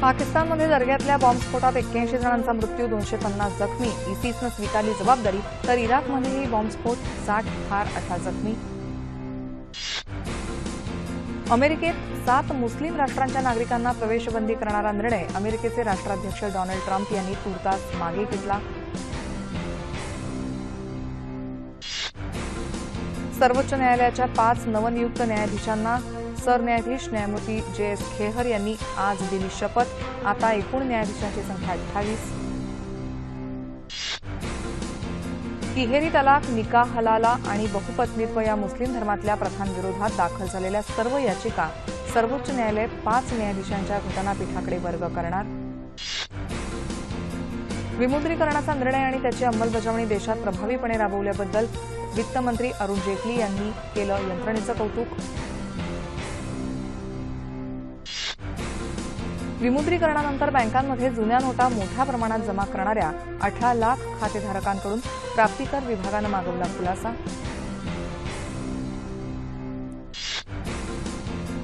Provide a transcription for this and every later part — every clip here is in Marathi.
पाकिस्तानमध्ये दर्ग्यातल्या बॉम्बस्फोटात एक्क्याऐंशी जणांचा मृत्यू दोनशे पन्नास जखमी इसिसनं स्वीकारली जबाबदारी तर इराकमध्येही बॉम्बस्फोट साठ ठार अठरा जखमी. अमेरिकेत सात मुस्लिम राष्ट्रांच्या नागरिकांना प्रवेशबंदी करणारा निर्णय अमेरिकेचे राष्ट्राध्यक्ष डोनाल्ड ट्रम्प यांनी तुर्तास मागे घेतला. सर्वोच्च न्यायालयाच्या पाच नवनियुक्त न्यायाधीशांना सरन्यायाधीश न्यायमूर्ती जे एस खेहर यांनी आज दिली शपथ. आता एकूण न्यायाधीशांची संख्या अठ्ठावीस. तिहेरी तलाक निका हलाला आणि बहुपत्नीत्व या मुस्लिम धर्मातल्या प्रथांविरोधात दाखल झालेल्या सर्व याचिका सर्वोच्च न्यायालय पाच न्यायाधीशांच्या घटनापीठाकडे वर्ग करणार. विमुद्रीकरणाचा निर्णय आणि त्याची अंमलबजावणी देशात प्रभावीपणे राबवल्याबद्दल वित्तमंत्री अरुण जेटली यांनी केलं यंत्रणेचं कौतुक. विमुद्रीकरणानंतर बँकांमध्ये जुन्या नोटा मोठ्या प्रमाणात जमा करणाऱ्या अठरा लाख खातेधारकांकडून प्राप्तिकर विभागानं मागवला खुलासा.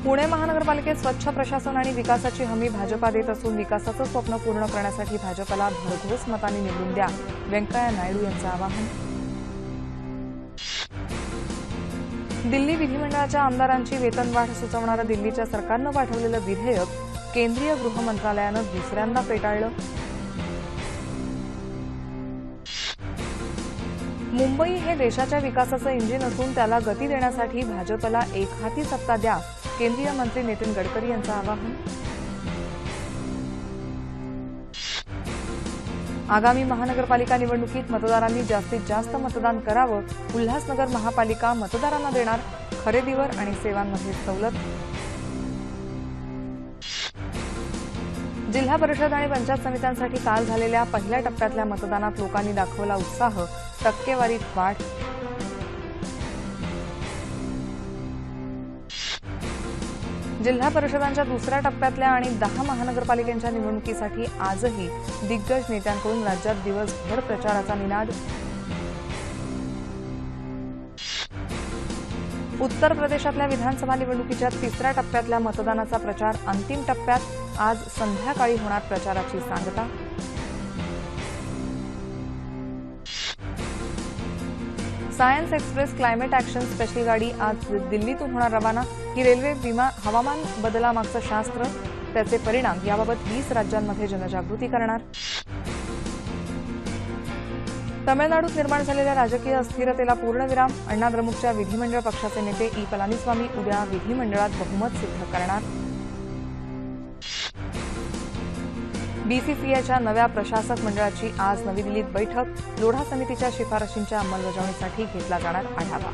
पुणे महानगरपालिकेत स्वच्छ प्रशासन आणि विकासाची हमी भाजपा देत असून विकासाचं स्वप्न पूर्ण करण्यासाठी भाजपला भरघोस मतांनी निवडून द्या व्यंकय्या नायडू यांचं आवाहन. दिल्ली विधिमंडळाच्या आमदारांची वेतनवाढ सुचवणारं दिल्लीच्या सरकारनं पाठवलेलं विधेयक केंद्रीय गृह मंत्रालयानं दुसऱ्यांदा फेटाळलं. मुंबई हे देशाच्या विकासाचं इंजिन असून त्याला गती देण्यासाठी भाजपला एकहाती सत्ता द्या केंद्रीय मंत्री नितीन गडकरी यांचं आवाहन. आगामी महानगरपालिका निवडणुकीत मतदारांनी जास्तीत जास्त मतदान करावं उल्हासनगर महापालिका मतदारांना देणार खरेदीवर आणि सेवांमध्ये सवलत. जिल्हा परिषद आणि पंचायत समित्यांसाठी काल झालेल्या पहिल्या टप्प्यातल्या मतदानात लोकांनी दाखवला उत्साह. टक्केवारीत वाढ. जिल्हा परिषदांच्या दुसऱ्या टप्प्यातल्या आणि दहा महानगरपालिकांच्या निवडणुकीसाठी आजही दिग्गज नेत्यांकडून राज्यात दिवसभर प्रचाराचा निनाद उत्तर प्रदेशातल्या विधानसभा निवडणुकीच्या तिसऱ्या टप्प्यातल्या मतदानाचा प्रचार अंतिम टप्प्यात आज संध्याकाळी होणार प्रचाराची सांगता. Science express climate action special गाडी आज दिल्लीतून होणार रवाना. ही रेल्वे विमा हवामान बदलामागचं शास्त्र. त्याचे परिणाम याबाबत वीस राज्यांमध्ये जनजागृती करणार. तमिळनाडूत निर्माण झालेल्या राजकीय अस्थिरतेला पूर्णविराम अण्णाद्रमुकच्या विधिमंडळ पक्षाचे नेते ई. पलानीस्वामी उद्या विधिमंडळात बहुमत सिद्ध करणार. बीसीसीआयच्या नव्या प्रशासक मंडळाची आज नवी दिल्लीत बैठक. लोढा समितीच्या शिफारशींच्या अंमलबजावणीसाठी घेतला जाणार आढावा.